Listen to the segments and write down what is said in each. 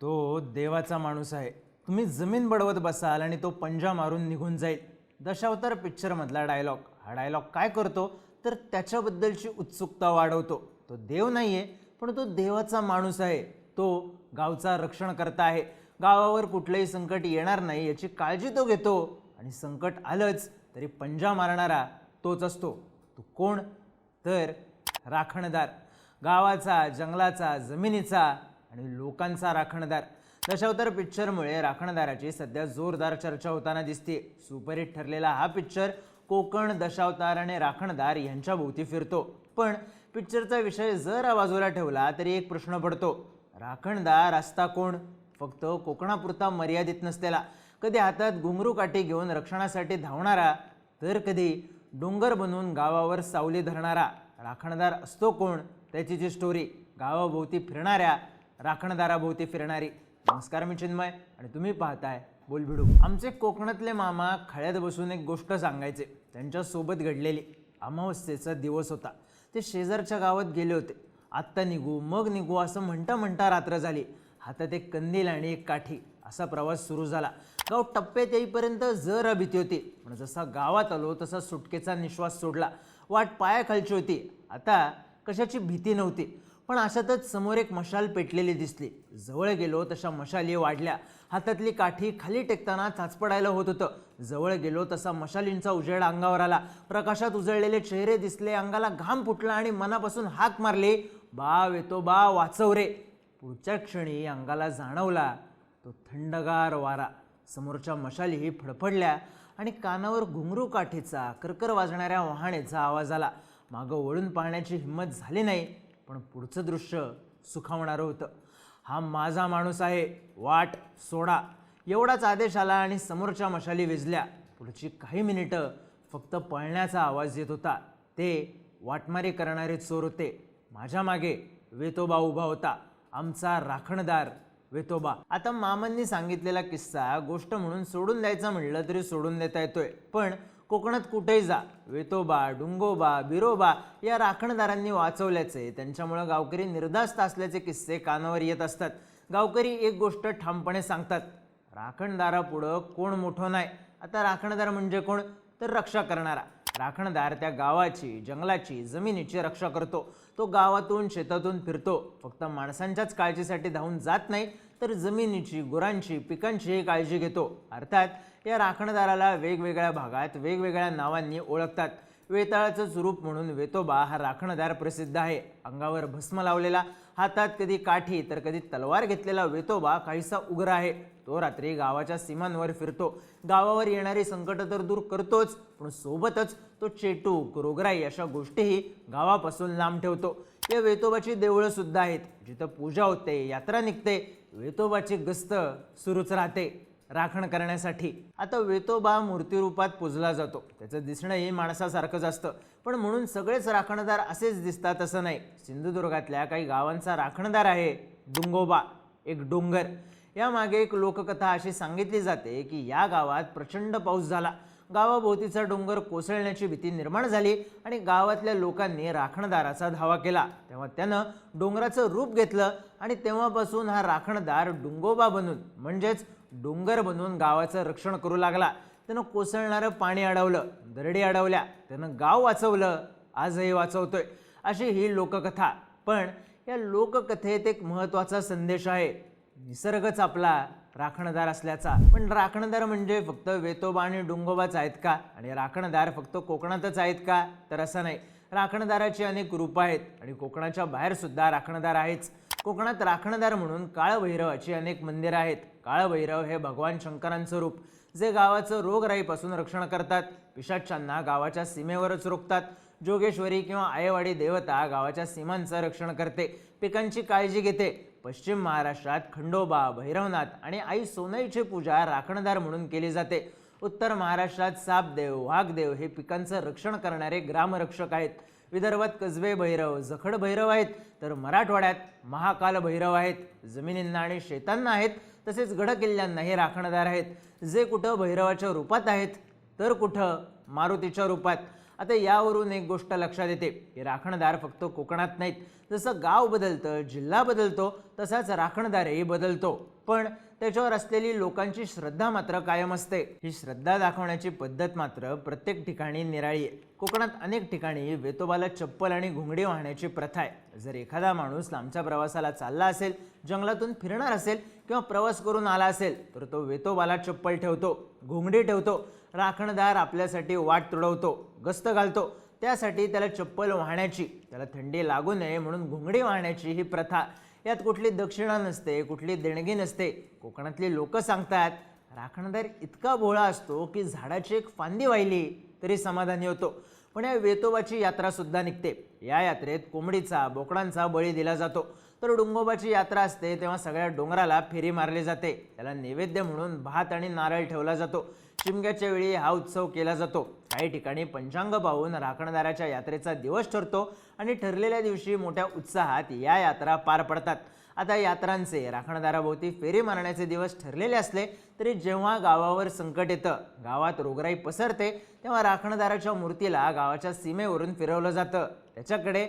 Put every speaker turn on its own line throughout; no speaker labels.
तो देवाचा माणूस आहे. तुम्ही जमीन बडवत बसाल आणि तो पंजा मारून निघून जाईल. दशावतार पिक्चरमधला डायलॉग हा डायलॉग काय करतो? तर त्याच्याबद्दलची उत्सुकता वाढवतो. तो देव नाही आहे पण तो देवाचा माणूस आहे. तो गावचा रक्षण करता आहे. गावावर कुठलंही संकट येणार नाही याची काळजी तो घेतो. आणि संकट आलंच तरी पंजा मारणारा तोच असतो. तो कोण? तर राखणदार. गावाचा जंगलाचा जमिनीचा आणि लोकांचा राखणदार. दशावतार पिक्चरमुळे राखणदाराची सध्या जोरदार चर्चा होताना दिसते सुपरहिट ठरलेला हा पिक्चर कोकण दशावतार आणि राखणदार यांच्या भोवती फिरतो. पण पिक्चरचा विषय जर बाजूला ठेवला तरी एक प्रश्न पडतो. राखणदार असता कोण? फक्त कोकणापुरता मर्यादित नसलेला कधी हातात घुंगरू काठी घेऊन रक्षणासाठी धावणारा तर कधी डोंगर बनवून गावावर सावली धरणारा राखणदार असतो कोण? त्याची जी स्टोरी गावाभोवती फिरणाऱ्या राखणदाराभोवती फिरणारी. नमस्कार मी चिन्मय आणि तुम्ही पाहताय बोलभिडू. आमचे कोकणातले मामा खळ्यात बसून एक गोष्ट सांगायचे. त्यांच्यासोबत घडलेली अमावस्येचा दिवस होता. ते शेजारच्या गावात गेले होते. आत्ता निघू मग निघू असं म्हणता म्हणता रात्र झाली. हातात एक कंदील आणि एक काठी. असा प्रवास सुरू झाला. गाव टप्प्यात येईपर्यंत जरा भीती होती पण जसा गावात आलो तसा सुटकेचा निश्वास सोडला. वाट पायाखालची होती. आता कशाची भीती नव्हती. पण अशातच समोर एक मशाल पेटलेली दिसली. जवळ गेलो तशा मशाली वाढल्या. हातातली काठी खाली टेकताना चाचपडायला होत होतं. जवळ गेलो तसा मशालींचा उजेड अंगावर आला. प्रकाशात उजळलेले चेहरे दिसले अंगाला घाम फुटला आणि मनापासून हाक मारली. बा येतो बा वाचव रे. पुढच्या क्षणी अंगाला जाणवला तो थंडगार वारा. समोरच्या मशालीही फडफडल्या आणि कानावर घुंगरू काठीचा करकर वाजणाऱ्या वहाणेचा आवाज आला. मागं वळून पाहण्याची हिंमत झाली नाही. पण पुढचं दृश्य सुखावणारं होतं. हा माझा माणूस आहे वाट सोडा. एवढाच आदेश आला आणि समोरच्या मशाली विजल्या. पुढची काही मिनिटं फक्त पळण्याचा आवाज येत होता. ते वाटमारी करणारे चोर होते. माझ्या मागे वेतोबा उभा होता. आमचा राखणदार वेतोबा. आता मामांनी सांगितलेला किस्सा गोष्ट म्हणून सोडून द्यायचा म्हणलं तरी सोडून देता येतोय. पण कोकणात कुठेही जा. वेतोबा डुंगोबा बिरोबा या राखणदारांनी वाचवल्याचे. त्यांच्यामुळं गावकरी निर्धास्त असल्याचे किस्से कानावर येत असतात. गावकरी एक गोष्ट ठामपणे सांगतात. राखणदारापुढं कोण मोठं नाही. आता राखणदार म्हणजे कोण? तर रक्षा करणारा. राखणदार त्या गावाची जंगलाची जमिनीची रक्षा करतो. तो गावातून शेतातून फिरतो. फक्त माणसांच्याच काळजीसाठी धावून जात नाही तर जमिनीची गुरांची पिकांचीही काळजी घेतो. अर्थात या राखणदाराला वेगवेगळ्या भागात वेगवेगळ्या नावांनी ओळखतात. वेताळाचं स्वरूप म्हणून वेतोबा हा राखणदार प्रसिद्ध आहे. अंगावर भस्म लावलेला हातात कधी काठी तर कधी तलवार घेतलेला वेतोबा काहीसा उग्र आहे. तो रात्री गावाच्या सीमांवर फिरतो. गावावर येणारी संकट तर दूर करतोच पण सोबतच तो चेटूक रोगराई अशा गोष्टीही गावापासून लांब ठेवतो. या वेतोबाची देवळं सुद्धा आहेत. जिथं पूजा होते यात्रा निघते वेतोबाची गस्त सुरूच राहते. राखण करण्यासाठी. आता वेतोबा मूर्तिरूपात पूजला जातो. त्याचं दिसणंही माणसासारखंच असतं. पण म्हणून सगळेच राखणदार असेच दिसतात असं नाही. सिंधुदुर्गातल्या काही गावांचा राखणदार आहे डुंगोबा एक डोंगर. यामागे एक लोककथा अशी सांगितली जाते की या गावात प्रचंड पाऊस झाला. गावाभोवतीचा डोंगर कोसळण्याची भीती निर्माण झाली आणि गावातल्या लोकांनी राखणदाराचा धावा केला. तेव्हा त्यानं डोंगराचं रूप घेतलं आणि तेव्हापासून हा राखणदार डुंगोबा बनून म्हणजेच डोंगर बनवून गावाचं रक्षण करू लागला. त्यानं कोसळणारं पाणी अडवलं दरडी अडवल्या. त्यानं गाव वाचवलं आजही वाचवतोय. अशी ही लोककथा. पण या लोककथेत एक महत्त्वाचा संदेश आहे. निसर्गच आपला राखणदार असल्याचा. पण राखणदार म्हणजे फक्त वेतोबा आणि डोंगोबाच आहेत का? आणि राखणदार फक्त कोकणातच आहेत का? तर असं नाही. राखणदाराची अनेक रूपं आहेत आणि कोकणाच्या बाहेरसुद्धा राखणदार आहेच. कोकणात राखणदार म्हणून काळभैरवाची अनेक मंदिरं आहेत. काळभैरव हे भगवान शंकरांचं रूप जे गावाचं रोगराईपासून रक्षण करतात. पिशाच्यांना गावाच्या सीमेवरच रोखतात. जोगेश्वरी किंवा आयवाडी देवता गावाच्या सीमांचं रक्षण करते. पिकांची काळजी घेते. पश्चिम महाराष्ट्रात खंडोबा भैरवनाथ आणि आई सोनाईची पूजा राखणदार म्हणून केली जाते. उत्तर महाराष्ट्रात सापदेव वाघदेव हे पिकांचं रक्षण करणारे ग्रामरक्षक आहेत. विदर्भात कसबे भैरव जखड भैरव आहेत तर मराठवाड्यात महाकाल भैरव आहेत. जमिनींना आणि शेतांना आहेत तसेच गडकिल्ल्यांना हे राखणदार आहेत. जे कुठं भैरवाच्या रूपात आहेत तर कुठं मारुतीच्या रूपात. आता यावरून एक गोष्ट लक्षात येते की राखणदार फक्त कोकणात नाहीत. जसं गाव बदलतं जिल्हा बदलतो तसाच राखणदारही बदलतो. पण त्याच्यावर असलेली लोकांची श्रद्धा मात्र कायम असते. ही श्रद्धा दाखवण्याची पद्धत मात्र प्रत्येक ठिकाणी निराळी आहे. कोकणात अनेक ठिकाणी वेतोबाला चप्पल आणि घुंगडी वाहण्याची प्रथा आहे. जर एखादा माणूस लांबच्या प्रवासाला चालला असेल जंगलातून फिरणार असेल किंवा प्रवास करून आला असेल तर तो वेतोबाला चप्पल ठेवतो घुंगडी ठेवतो राखणदार आपल्यासाठी वाट तुडवतो गस्त घालतो. त्यासाठी त्याला चप्पल वाहण्याची त्याला थंडी लागू नये म्हणून घुंगडी वाहण्याची ही प्रथा यात कुठली दक्षिणा नसते कुठली देणगी नसते. कोकणातली लोक सांगतात राखणदार इतका भोळा असतो की झाडाची एक फांदी वाहिली तरी समाधानी होतो. पण या वेतोबाची यात्रासुद्धा निघते. या यात्रेत कोंबडीचा बोकडांचा बळी दिला जातो. तर डोंगोबाची यात्रा असते तेव्हा सगळ्या डोंगराला फेरी मारली जाते. त्याला नैवेद्य म्हणून भात आणि नारळ ठेवला जातो. शिमग्याच्या वेळी हा उत्सव केला जातो. काही ठिकाणी पंचांग पाहून राखणदाराच्या यात्रेचा दिवस ठरतो आणि ठरलेल्या दिवशी मोठ्या उत्साहात या यात्रा पार पडतात. आता यात्रांचे राखणदाराभोवती फेरी मारण्याचे दिवस ठरलेले असले तरी जेव्हा गावावर संकट येतं गावात रोगराई पसरते तेव्हा राखणदाराच्या मूर्तीला गावाच्या सीमेवरून फिरवलं जातं. त्याच्याकडे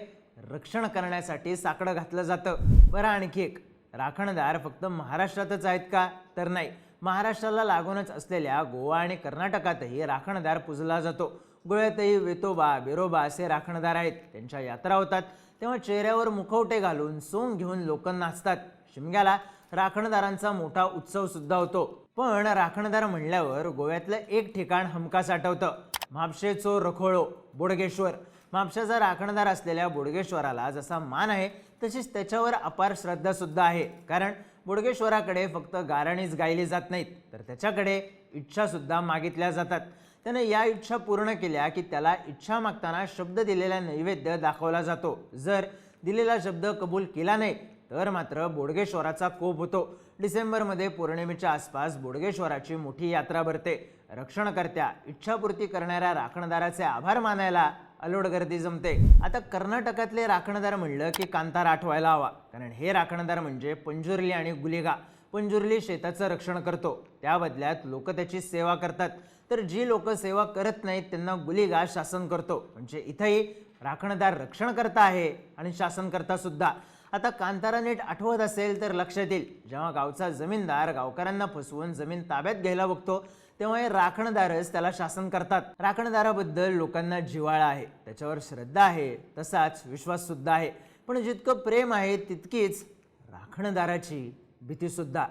रक्षण करण्यासाठी साकडं घातलं जातं. बरं आणखी एक. राखणदार फक्त महाराष्ट्रातच आहेत का? तर नाही. महाराष्ट्राला लागूनच असलेल्या गोवा आणि कर्नाटकातही राखणदार पुजला जातो. गोव्यातही वेतोबा बिरोबा असे राखणदार आहेत. त्यांच्या यात्रा होतात. तेव्हा चेहऱ्यावर मुखवटे घालून सोंग घेऊन लोक नाचतात. शिमग्याला राखणदारांचा मोठा उत्सव सुद्धा होतो. पण राखणदार म्हणल्यावर गोव्यातलं एक ठिकाण हमखास आठवतं म्हापशेचो रखोळो बोडगेश्वर. म्हापशाचा राखणदार असलेल्या बोडगेश्वराला जसा मान आहे तशीच त्याच्यावर अपार श्रद्धा सुद्धा आहे. कारण बोडगेश्वराकडे फक्त गारणीच गायली जात नाहीत तर त्याच्याकडे इच्छासुद्धा मागितल्या जातात. त्याने या इच्छा पूर्ण केल्या की त्याला इच्छा मागताना शब्द दिलेला नैवेद्य दाखवला जातो. जर दिलेला शब्द कबूल केला नाही तर मात्र बोडगेश्वराचा कोप होतो. डिसेंबरमध्ये पौर्णिमेच्या आसपास बोडगेश्वराची मोठी यात्रा भरते. रक्षणकर्त्या इच्छापूर्ती करणाऱ्या राखणदाराचे आभार मानायला अलोड गर्दी जमते. आता कर्नाटकातले राखणदार म्हणलं की कांतार आठवायला हवा. कारण हे राखणदार म्हणजे पंजुर्ली आणि गुलिगा. पंजुर्ली शेताचं रक्षण करतो. त्या बदल्यात लोक त्याची सेवा करतात. तर जी लोक सेवा करत नाहीत त्यांना गुलिगा शासन करतो. म्हणजे इथंही राखणदार रक्षणकर्ता आहे आणि शासनकर्ता सुद्धा. आता कांतारा नीट आठवत असेल तर लक्षात येईल. जेव्हा गावचा जमीनदार गावकऱ्यांना फसवून जमीन ताब्यात घ्यायला बघतो तेव्हा हे राखणदारच त्याला शासन करतात. राखणदाराबद्दल लोकांना जिव्हाळा आहे. त्याच्यावर श्रद्धा आहे. तसाच विश्वास सुद्धा आहे. पण जितकं प्रेम आहे तितकीच राखणदाराची भीतीसुद्धा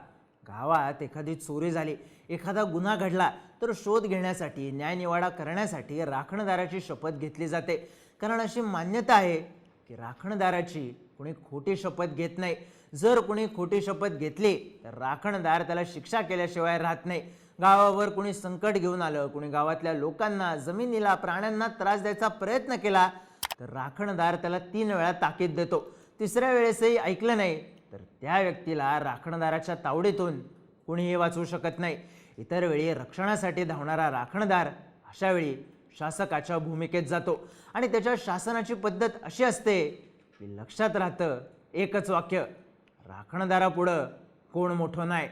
गावात एखादी चोरी झाली एखादा गुन्हा घडला तर शोध घेण्यासाठी न्यायनिवाडा करण्यासाठी राखणदाराची शपथ घेतली जाते. कारण अशी मान्यता आहे की राखणदाराची कुणी खोटी शपथ घेत नाही. जर कुणी खोटी शपथ घेतली तर राखणदार त्याला शिक्षा केल्याशिवाय राहत नाही. गावावर कुणी संकट घेऊन आलं कुणी गावातल्या लोकांना जमिनीला प्राण्यांना त्रास द्यायचा प्रयत्न केला तर राखणदार त्याला तीन वेळा ताकीद देतो. तिसऱ्या वेळेसही ऐकलं नाही तर त्या व्यक्तीला राखणदाराच्या तावडीतून कुणीही वाचवू शकत नाही. इतर वेळी रक्षणासाठी धावणारा राखणदार अशा वेळी शासकाच्या भूमिकेत जातो. आणि त्याच्या शासनाची पद्धत अशी असते की लक्षात राहतं एकच वाक्य राखणदारापुढं कोण मोठं नाही.